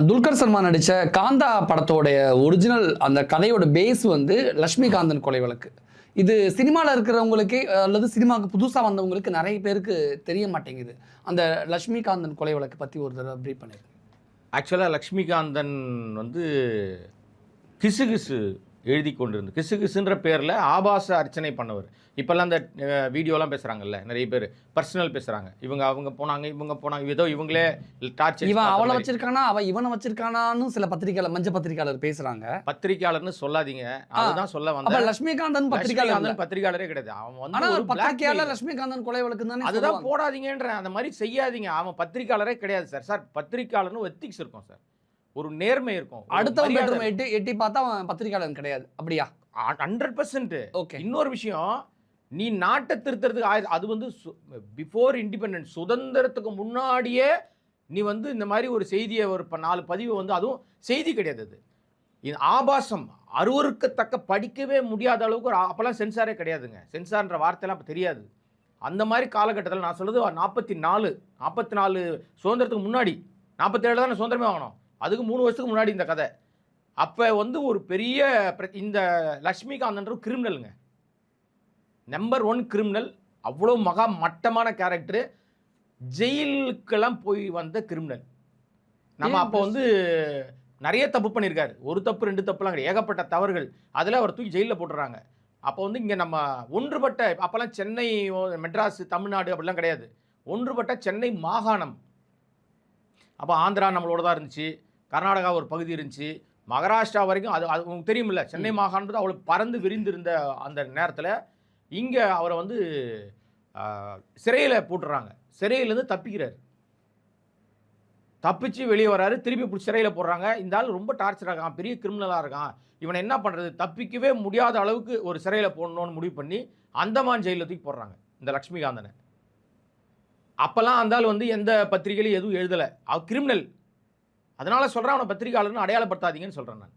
துல்கர் சல்மான் நடித்த காந்தா படத்தோடைய ஒரிஜினல் அந்த கதையோட பேஸ் வந்து லக்ஷ்மிகாந்தன் கொலை வழக்கு. இது சினிமாவில் இருக்கிறவங்களுக்கு அல்லது சினிமாவுக்கு புதுசாக வந்தவங்களுக்கு நிறைய பேருக்கு தெரிய மாட்டேங்குது. அந்த லக்ஷ்மிகாந்தன் கொலை வழக்கு பற்றி ஒரு தடவை ப்ரீட் பண்ணியிருக்கேன் ஆக்சுவலாக லக்ஷ்மிகாந்தன் வந்து கிசுகிசு எழுதி கொண்டிருந்து கிசுகிசுன்ற பேரில் ஆபாச அர்ச்சனை பண்ணவர். இப்போல்லாம் அந்த வீடியோலாம் பேசுகிறாங்கல்ல நிறைய பேர் பர்சனல் பேசுகிறாங்க இவங்க அவங்க போனாங்க இவங்க போனாங்க ஏதோ இவங்களே டார்ச்சர் இவன் அவளை வச்சிருக்கானா அவன் இவனை வச்சிருக்கானான்னு சில பத்திரிக்கையாளர் மஞ்ச பத்திரிக்கையாளர் பேசுறாங்க. பத்திரிக்கையாளர்னு சொல்லாதீங்க. அதுதான் சொல்ல வந்தேன். லட்சுமிகாந்தன். லட்சுமிகாந்தன் பத்திரிக்கையாளரே கிடையாது. அவன் வந்து ஒரு blackmail. லட்சுமிகாந்தன் கொலை வழக்கு தானே அதுதான். போடாதீங்கன்ற அந்த மாதிரி செய்யாதீங்க. அவன் பத்திரிக்கையாளரே கிடையாது சார் சார் பத்திரிக்கையாளர்னு எத்திக்ஸ் இருக்கும் சார் ஒரு நேர்மை இருக்கும் அடுத்தவன் பெட்ரூம் எட்டி எட்டி பார்த்தா அவன் பத்திரிக்கையாளன் கிடையாது. அப்படியா? Hundred percent okay. இன்னொரு விஷயம் நீ நாட்டை திருத்துறதுக்கு ஆயி- அது வந்து பிஃபோர் இண்டிபெண்டன்ஸ் சுதந்திரத்துக்கு முன்னாடியே நீ வந்து இந்த மாதிரி ஒரு செய்தியை ஒரு ப- நாலு பதிவை வந்து அதுவும் செய்தி கிடையாது அது. இது ஆபாசம் அருவருக்கத்தக்க படிக்கவே முடியாத அளவுக்கு ஒரு அப்போல்லாம் சென்சாரே கிடையாதுங்க. சென்சார்ன்ற வார்த்தைலாம் அப்போ தெரியாது. அந்த மாதிரி காலகட்டத்தில் நான் சொல்றது நாற்பத்தி நாலு நாற்பத்தி நாலு சுதந்திரத்துக்கு முன்னாடி நாற்பத்தேழு தானே சுதந்திரமே வாங்கணும் அதுக்கு மூணு வருஷத்துக்கு முன்னாடி இந்த கதை. அப்போ வந்து ஒரு பெரிய பிர- இந்த லக்ஷ்மிகாந்தன்ற கிரிமினலுங்க நம்பர் ஒன் கிரிமினல் அவ்வளோ மகா மட்டமான கேரக்டரு ஜெயிலுக்கெல்லாம் போய் வந்த கிரிமினல் நம்ம அப்போ வந்து நிறைய தப்பு பண்ணியிருக்காரு ஒரு தப்பு ரெண்டு தப்புலாம் கிடையாது. ஏகப்பட்ட தவறுகள். அதில் அவர் தூக்கி ஜெயிலில் போட்டுறாங்க அப்போ வந்து இங்கே நம்ம ஒன்றுபட்ட அப்போல்லாம் சென்னை மெட்ராஸ் தமிழ்நாடு அப்படிலாம் கிடையாது. ஒன்றுபட்ட சென்னை மாகாணம். அப்போ ஆந்திரா நம்மளோட தான் இருந்துச்சு. கர்நாடகா ஒரு பகுதி இருந்துச்சு. மகாராஷ்டிரா வரைக்கும் அது அது உங்களுக்கு தெரியுமில்ல சென்னை மாகாணம் அவ்வளோ பறந்து விரிந்திருந்த அந்த நேரத்தில் இங்கே அவரை வந்து சிறையில் போட்டுறாங்க. சிறையிலேருந்து தப்பிக்கிறார். தப்பிச்சு வெளியே வராரு திருப்பி பிடிச்சி சிறையில் போடுறாங்க. இந்த ஆள் ரொம்ப டார்ச்சராக இருக்கான் பெரிய கிரிமினலாக இருக்கான். இவனை என்ன பண்ணுறது தப்பிக்கவே முடியாத அளவுக்கு ஒரு சிறையில் போடணும்னு முடிவு பண்ணி அந்தமான் ஜெயிலில் தூக்கி போடுறாங்க இந்த லக்ஷ்மிகாந்தனை. அப்போல்லாம் அந்த ஆள் வந்து எந்த பத்திரிகையிலும் எதுவும் எழுதலை. அவ கிரிமினல். அதனால சொல்கிறேன் அவனை பத்திரிகையாளர்னு அடையாளப்படுத்தாதீங்கன்னு சொல்கிறேன் நான்.